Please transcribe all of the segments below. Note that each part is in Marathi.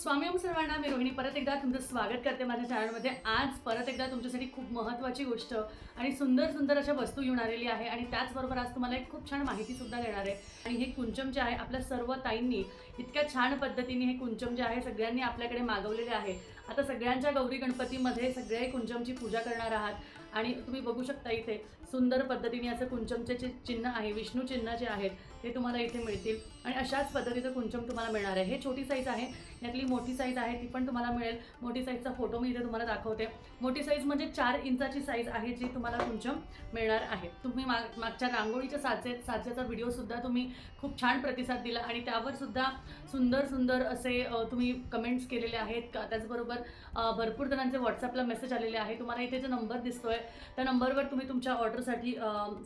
स्वामी ओम सर्वांना मी रोहिणी. परत एकदा तुमचं स्वागत करते माझ्या चॅनलमध्ये. आज परत एकदा तुमच्यासाठी खूप महत्त्वाची गोष्ट आणि सुंदर सुंदर अशा वस्तू घेऊन आलेली आहे आणि त्याचबरोबर आज तुम्हाला एक खूप छान माहितीसुद्धा देणार आहे. आणि हे कुंचम जे आहे आपल्या सर्व ताईंनी इतक्या छान पद्धतीने हे कुंचम जे आहे सगळ्यांनी आपल्याकडे मागवलेले आहे. आता सगळ्यांच्या गौरी गणपतीमध्ये सगळे कुंचमची पूजा करणार आहात. आणि तुम्ही बघू शकता इथे सुंदर पद्धतीने असं कुंचमचे जे चिन्ह आहे विष्णू चिन्ह जे आहेत ते तुम्हाला इथे मिळतील. आणि अशाच पद्धतीचं कुंचम तुम्हाला मिळणार आहे. हे छोटी साईज आहे. यातली मोठी साईज आहे ती पण तुम्हाला मिळेल. मोठी साईजचा फोटो मी इथे तुम्हाला दाखवते. मोठी साईज म्हणजे चार इंचाची साईज आहे जी तुम्हाला कुंचम मिळणार आहे. तुम्ही माग मागच्या रांगोळीच्या साचे साच्याचा व्हिडिओसुद्धा तुम्ही खूप छान प्रतिसाद दिला आणि त्यावर सुद्धा सुंदर सुंदर असे तुम्ही कमेंट्स केलेले आहेत. का त्याचबरोबर भरपूर जणांचे व्हॉट्सअपला मेसेज आलेले आहे. तुम्हाला इथे जो नंबर दिसतोय त्या नंबरवर तुम्ही तुमच्या ऑर्डरसाठी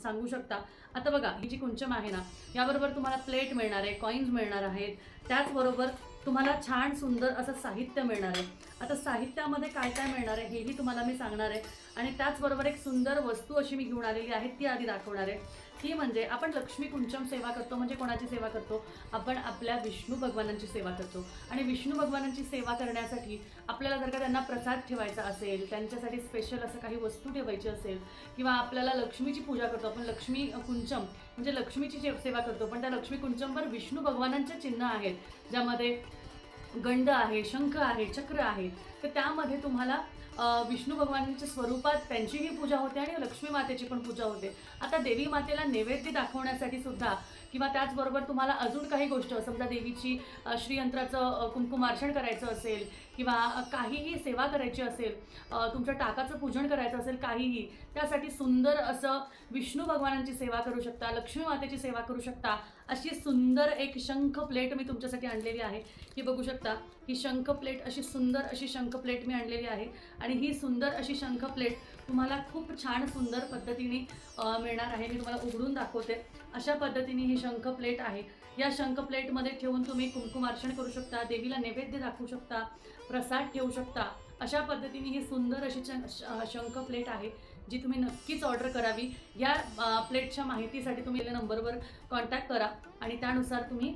सांगू शकता. आता बघा ही जी कुंचम आहे ना त्याबरोबर तुम्हाला प्लेट मिळणार आहे कॉईन्स मिळणार आहेत. त्याचबरोबर तुम्हाला छान सुंदर असं साहित्य मिळणार आहे. आता साहित्यामध्ये काय काय मिळणार आहे हेही तुम्हाला मी सांगणार आहे. आणि त्याचबरोबर एक सुंदर वस्तू अशी मी घेऊन आलेली आहे ती आधी दाखवणार आहे. ती म्हणजे आपण लक्ष्मी कुंचम सेवा करतो म्हणजे कोणाची सेवा करतो? आपण आपल्या विष्णू भगवानांची सेवा करतो. आणि विष्णू भगवानांची सेवा करण्यासाठी आपल्याला जर का त्यांना प्रसाद ठेवायचा असेल त्यांच्यासाठी स्पेशल असं काही वस्तू ठेवायची असेल किंवा आपल्याला लक्ष्मीची पूजा करतो आपण लक्ष्मी कुंचम म्हणजे लक्ष्मीची सेवा करतो पण त्या लक्ष्मी कुंचमवर विष्णू भगवानांचे चिन्ह आहेत ज्यामध्ये गंड आहे शंख आहे चक्र आहे तर त्यामध्ये तुम्हाला विष्णू भगवानांच्या स्वरूपात त्यांचीही पूजा होते आणि लक्ष्मी मातेची पण पूजा होते. आता देवी मातेला नैवेद्य दाखवण्यासाठी सुद्धा किंवा त्याचबरोबर तुम्हाला अजून काही गोष्ट समजा देवीची श्रीयंत्राचं कुंकुमार्षण करायचं असेल किंवा काहीही सेवा करायची असेल तुमच्या टाकाचं पूजन करायचं असेल काहीही त्यासाठी सुंदर असं विष्णू भगवानांची सेवा करू शकता लक्ष्मी मातेची सेवा करू शकता अशी सुंदर एक शंख प्लेट मी तुमच्यासाठी आणलेली आहे. ही बघू शकता ही शंख प्लेट अशी सुंदर अशी शंख प्लेट मी आणलेली आहे. आणि ही सुंदर अशी शंख प्लेट तुम्हाला खूप छान सुंदर पद्धतीने मिळणार आहे. मी तुम्हाला उघडून दाखवते. अशा पद्धतीने ही शंख प्लेट आहे. या शंख प्लेटमध्ये ठेवून तुम्ही कुंकुमार्चन करू शकता देवीला नैवेद्य दाखवू शकता प्रसाद ठेवू शकता. अशा पद्धतीने ही सुंदर अशी श- शंख प्लेट आहे. जी तुम्ही नक्कीच ऑर्डर करावी या प्लेटच्या माहितीसाठी तुम्ही या नंबरवर कॉन्टॅक्ट करा आणि त्यानुसार तुम्ही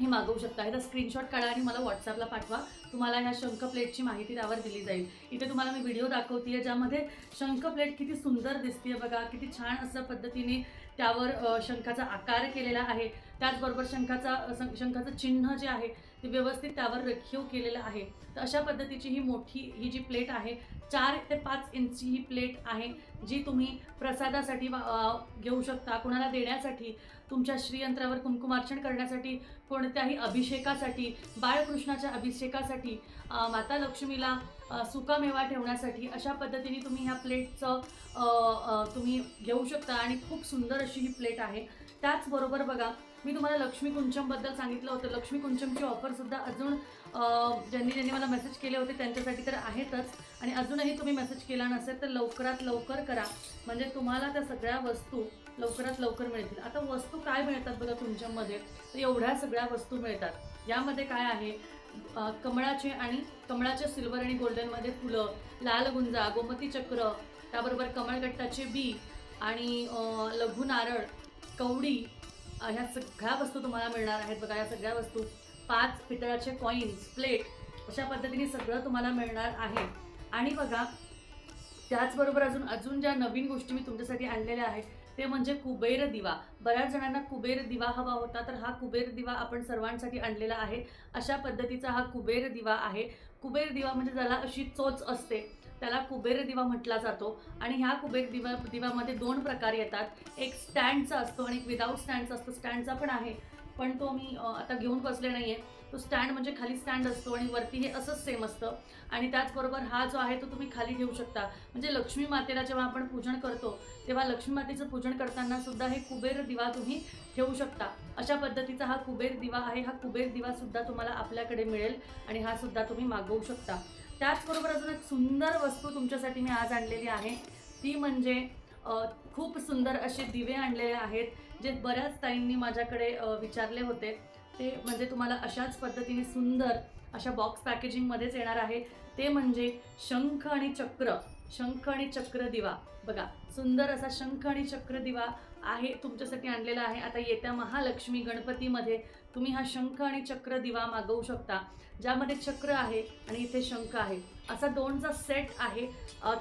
हे मागवू शकता. ह्याचा स्क्रीनशॉट काढा आणि मला व्हॉट्सअपला पाठवा. तुम्हाला ह्या शंख प्लेटची माहिती त्यावर दिली जाईल. इथे तुम्हाला मी व्हिडिओ दाखवते ज्यामध्ये शंख प्लेट किती सुंदर दिसते बघा किती छान असं पद्धतीने त्यावर शंखाचा आकार केलेला आहे. त्याचबरोबर शंखाचा शंखाचं चिन्ह जे आहे ते व्यवस्थित त्यावर रेखीव केलेलं आहे. तर अशा पद्धतीची ही मोठी ही जी प्लेट आहे चार ते पाच इंची ही प्लेट आहे जी तुम्ही प्रसादासाठी वा- घेऊ शकता. कोणाला देण्यासाठी तुमच्या श्रीयंत्रावर कुंकुमार्चन करण्यासाठी कोणत्याही अभिषेकासाठी बाळकृष्णाच्या अभिषेकासाठी माता लक्ष्मीला सुकामेवा ठेवण्यासाठी अशा पद्धतीने तुम्ही ह्या प्लेटचं तुम्ही घेऊ शकता. आणि खूप सुंदर अशी ही प्लेट आहे. त्याचबरोबर बघा मी तुम्हाला लक्ष्मी कुंचमबद्दल सांगितलं होतं. लक्ष्मी कुंचमची ऑफरसुद्धा अजून ज्यांनी ज्यांनी मला मेसेज केले होते त्यांच्यासाठी तर आहेतच. आणि अजूनही तुम्ही मेसेज केला नसेल तर लवकरात लवकर करा. म्हणजे तुम्हाला त्या सगळ्या वस्तू लवकरात लवकर मिळतील. आता वस्तू काय मिळतात बघा कुंचममध्ये तर एवढ्या सगळ्या वस्तू मिळतात. यामध्ये काय आहे? कमळाचे आणि कमळाच्या सिल्वर आणि गोल्डनमध्ये फुलं लाल गुंजा गोमती चक्र त्याबरोबर कमळगट्टाचे बी आणि लघु नारळ कवडी ह्या सगळ्या वस्तू तुम्हाला मिळणार आहेत. बघा या सगळ्या वस्तू पाच पितळाचे कॉईन्स प्लेट अशा पद्धतीने सगळं तुम्हाला मिळणार आहे. आणि बघा त्याचबरोबर अजून अजून ज्या नवीन गोष्टी मी तुमच्यासाठी आणलेल्या आहेत ते म्हणजे कुबेर दिवा. बऱ्याच जणांना कुबेर दिवा हवा होता तर हा कुबेर दिवा आपण सर्वांसाठी आणलेला आहे. अशा पद्धतीचा हा कुबेर दिवा आहे. कुबेर दिवा म्हणजे ज्याला अशी चोच असते. त्याला कुबेर दिवा म्हटला जातो. आणि ह्या कुबेर दिवा दिवामध्ये दोन प्रकार येतात. एक स्टँडचा असतो आणि एक विदाऊट स्टँडचा असतो. स्टँडचा पण आहे पण तो मी आता घेऊन बसले नाही आहे तो स्टँड म्हणजे खाली स्टँड असतो आणि वरती हे असंच सेम असतं. आणि त्याचबरोबर हा जो आहे तो तुम्ही खाली ठेवू शकता. म्हणजे लक्ष्मी मातेला जेव्हा आपण पूजन करतो तेव्हा लक्ष्मी मातेचं पूजन करताना सुद्धा हे कुबेर दिवा तुम्ही ठेवू शकता. अशा पद्धतीचा हा कुबेर दिवा आहे. हा कुबेर दिवा सुद्धा तुम्हाला आपल्याकडे मिळेल आणि हा सुद्धा तुम्ही मागवू शकता. त्याचबरोबर अजून एक सुंदर वस्तू तुमच्यासाठी मी आज आणलेली आहे. ती म्हणजे खूप सुंदर असे दिवे आणलेले आहेत जे बऱ्याच ताईंनी माझ्याकडे विचारले होते. ते म्हणजे तुम्हाला अशाच पद्धतीने सुंदर अशा बॉक्स पॅकेजिंगमध्येच येणार आहे. ते म्हणजे शंख आणि चक्र शंख आणि चक्र दिवा. बघा सुंदर असा शंख आणि चक्र दिवा आहे तुमच्यासाठी आणलेला आहे. आता येत्या महालक्ष्मी गणपतीमध्ये तुम्ही हा शंख आणि चक्र दिवा मागवू शकता ज्यामध्ये चक्र आहे आणि इथे शंख आहे. असा दोनचा सेट आहे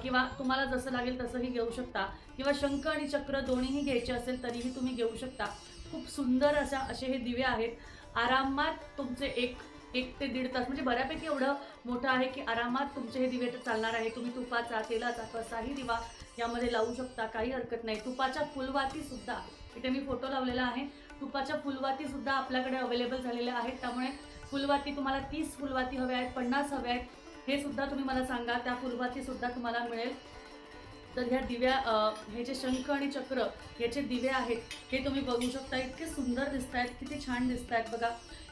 किंवा तुम्हाला जसं लागेल तसंही घेऊ शकता. किंवा शंख आणि चक्र दोन्हीही घ्यायचे असेल तरीही तुम्ही घेऊ शकता. खूप सुंदर अशा असे हे दिवे आहेत. आरामात तुमचे एक एक ते दीड तास म्हणजे बऱ्यापैकी एवढं मोठं आहे की आरामात तुमचे हे दिवे तर चालणार आहे. तुम्ही तुपाचा तेलाचा कसाही दिवा यामध्ये लावू शकता काही हरकत नाही. तुपाच्या फुलवाती सुद्धा इथे मी फोटो लावलेला आहे. तुपाच्या फुलवाती सुद्धा आपल्याकडे अवेलेबल झालेल्या आहेत. त्यामुळे फुलवाती तुम्हाला तीस फुलवाती हव्या आहेत पन्नास हव्या आहेत. हे सुद्धा तुम्ही मला सांगा त्या फुलवाती सुद्धा तुम्हाला मिळेल. तर ह्या दिव्या हे जे शंख आणि चक्र याचे दिवे आहेत हे तुम्ही बघू शकता. इतके सुंदर दिसत आहेत किती छान दिसत आहेत बघा.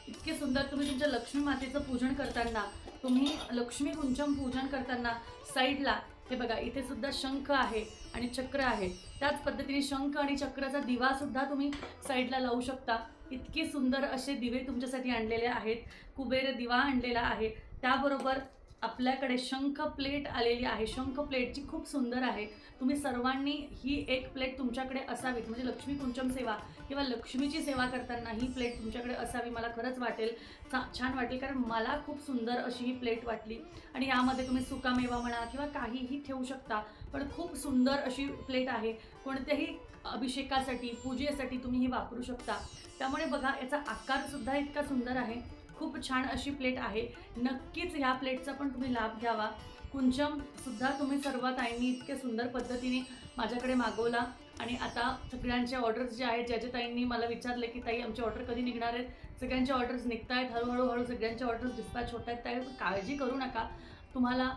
इतके सुंदर तुम्ही तुमच्या लक्ष्मी मातेचं पूजन करताना तुम्ही लक्ष्मी कुंचम पूजन करताना साईडला हे बघा इथे सुद्धा शंख आहे आणि चक्र आहे. त्याच पद्धतीने शंख आणि चक्राचा दिवा सुद्धा तुम्ही साईडला लावू शकता. इतके सुंदर असे दिवे तुमच्यासाठी आणलेले आहेत. कुबेर दिवा आणलेला आहे. त्याबरोबर आपल्याकडे शंख प्लेट आलेली आहे. शंख प्लेटची खूप सुंदर आहे. तुम्ही सर्वांनी ही एक प्लेट तुमच्याकडे असावीत. म्हणजे लक्ष्मी कुंचम सेवा किंवा लक्ष्मीची सेवा करताना ही प्लेट तुमच्याकडे असावी मला खरंच वाटेल. छान वाटेल कारण मला खूप सुंदर अशी ही प्लेट वाटली. आणि यामध्ये तुम्ही सुकामेवा म्हणा किंवा काहीही ठेवू शकता पण खूप सुंदर अशी प्लेट आहे. कोणत्याही अभिषेकासाठी पूजेसाठी तुम्ही ही वापरू शकता. त्यामुळे बघा याचा आकारसुद्धा इतका सुंदर आहे. खूप छान अशी प्लेट आहे. नक्कीच ह्या प्लेटचा पण तुम्ही लाभ घ्यावा. कुंचम सुद्धा तुम्ही सर्व ताईंनी इतक्या सुंदर पद्धतीने माझ्याकडे मागवला. आणि आता सगळ्यांचे ऑर्डर्स जे आहेत ज्याच्या ताईंनी मला विचारले की ताई आमचे ऑर्डर कधी निघणार आहेत? सगळ्यांचे ऑर्डर्स निघत आहेत हळूहळू हळू सगळ्यांचे ऑर्डर्स डिस्पॅच होत आहेत. त्यावेळी काळजी करू नका. तुम्हाला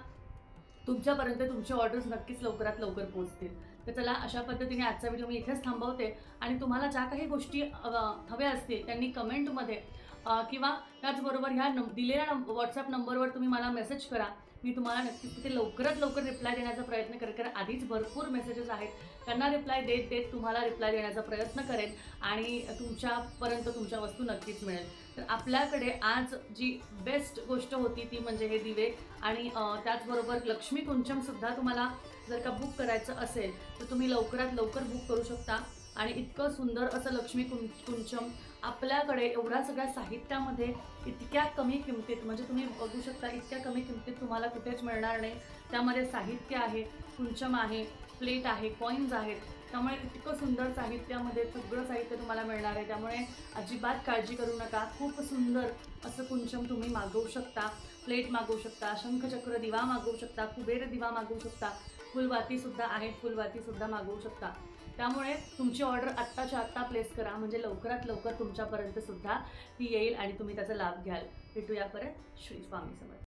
तुमच्यापर्यंत तुमचे ऑर्डर्स नक्कीच लवकरात लवकर पोहोचतील. तर चला अशा पद्धतीने आजचा व्हिडिओ मी इथेच थांबवते. आणि तुम्हाला ज्या काही गोष्टी हव्या असतील त्यांनी कमेंटमध्ये किंवा त्याचबरोबर ह्या नम दिलेल्या नंब व्हॉट्सअप नंबरवर तुम्ही मला मेसेज करा. मी तुम्हाला नक्कीच तिथे लवकरात लवकर रिप्लाय देण्याचा प्रयत्न करेन कारण आधीच भरपूर मेसेजेस आहेत. त्यांना रिप्लाय देत देत तुम्हाला रिप्लाय देण्याचा प्रयत्न करेन आणि तुमच्यापर्यंत तुमच्या वस्तू नक्कीच मिळेल. तर आपल्याकडे आज जी बेस्ट गोष्ट होती ती म्हणजे हे दिवे आणि त्याचबरोबर लक्ष्मी कुंचमसुद्धा तुम्हाला जर का बुक करायचं असेल तर तुम्ही लवकरात लवकर बुक करू शकता. आणि इतकं सुंदर असं लक्ष्मी कुं कुंचम आपल्याकडे एवढ्या सगळ्या साहित्यामध्ये इतक्या कमी किमतीत म्हणजे तुम्ही बघू शकता इतक्या कमी किमतीत तुम्हाला कुठेच मिळणार नाही. त्यामध्ये साहित्य आहे कुंचम आहे प्लेट आहे कॉईन्स आहेत. त्यामुळे इतकं सुंदर साहित्यामध्ये सगळं साहित्य तुम्हाला मिळणार आहे. त्यामुळे अजिबात काळजी करू नका. खूप सुंदर असं कुंचम तुम्ही मागवू शकता प्लेट मागवू शकता शंखचक्र दिवा मागवू शकता कुबेर दिवा मागवू शकता फुलवातीसुद्धा आहेत फुलवातीसुद्धा मागवू शकता. त्यामुळे तुमची ऑर्डर आत्ताच्या आत्ता प्लेस करा. म्हणजे लवकरात लवकर तुमच्यापर्यंत सुद्धा ती येईल आणि तुम्ही त्याचा लाभ घ्याल. भेटूया परत श्री स्वामी समर्थ